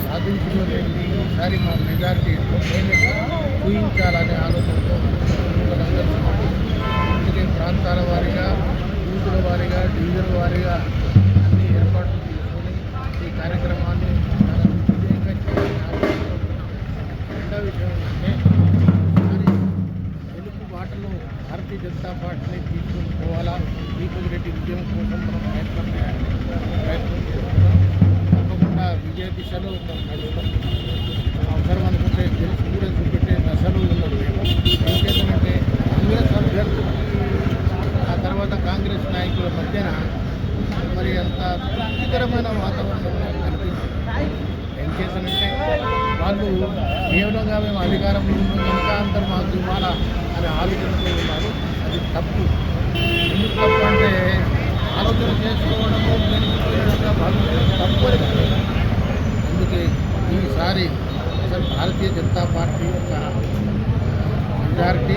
సాధించినటువంటి ఒకసారి మా మెజారిటీ చూపించాలనే ఆలోచనతో ఎన్నికలందరూ అందుకే ప్రాంతాల వారీగా బూతుల వారీగా డివిజన్ వారీగా అన్ని ఏర్పాట్లు చేసుకొని ఈ కార్యక్రమాన్ని రెండో విషయం ఏంటంటే తెలుగు గెలుపు భారతీయ జనతా పార్టీని తీసుకొని పోవాలా? దీపక్ రెడ్డి విజయం కోసం మనం ప్రయత్నం చేయాలి. దిశలో నడుస్తాం. అవసరం అనుకుంటే గెలిచి కూడా చూపెట్టే దశలు ఉన్నది ఇంకేంటంటే కాంగ్రెస్ అభ్యర్థులు ఆ తర్వాత కాంగ్రెస్ నాయకుల మధ్యన మరి అంత తృప్తికరమైన వాతావరణం నాకు కనిపించింది. ఏం చేశానంటే వాళ్ళు కేవలంగా మేము అధికారంలో ఉన్నాం కనుక అందరూ మాకు ఇవ్వాలా అనే ఆలోచనతో ఉన్నారు. అది తప్పు. ఎందుకు తప్పు అంటే ఆలోచన చేసుకోవడము తప్పు అని ఈసారి అసలు భారతీయ జనతా పార్టీ యొక్క మెజారిటీ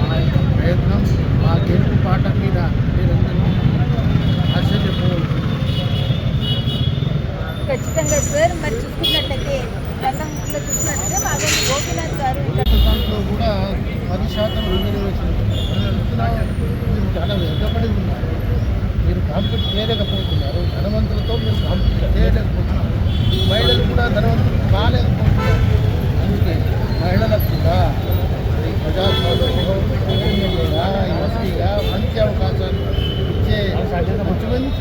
మా యొక్క ప్రయత్నం మా గెలుపు పాట మీద మీరందరూ ఆశ్చర్యపోవచ్చు ఖచ్చితంగా సార్ మరి చూసుకున్నట్లయితే రంగంలో చూసినట్లయితే మాగంటి గోపీనాథ్ గారు దాంట్లో కూడా పది శాతం రిజర్వేషన్ మీరు చాలా వెనుకబడి ఉన్నారు. మీరు కాంపిట్ చేయలేకపోతున్నారు. ధనవంతులతో మీరు కాంపిట్ చేయలేకపోతున్నారు. మహిళలు కూడా ధనవంతులు ఇచ్చే మంచి మంచి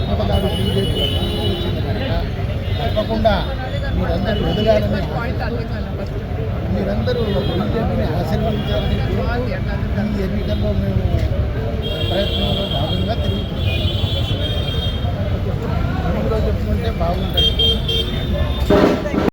బీజేపీ తప్పకుండా మీరందరూ ఎదగాలని మీరందరూ బీజేపీని ఆశీర్వదించాలని ఈ ఎన్నికల్లో మేము ప్రయత్నంలో భాగంగా తిరుగుతున్నాం. తెలుగులో చెప్పుకుంటే బాగుంటుంది.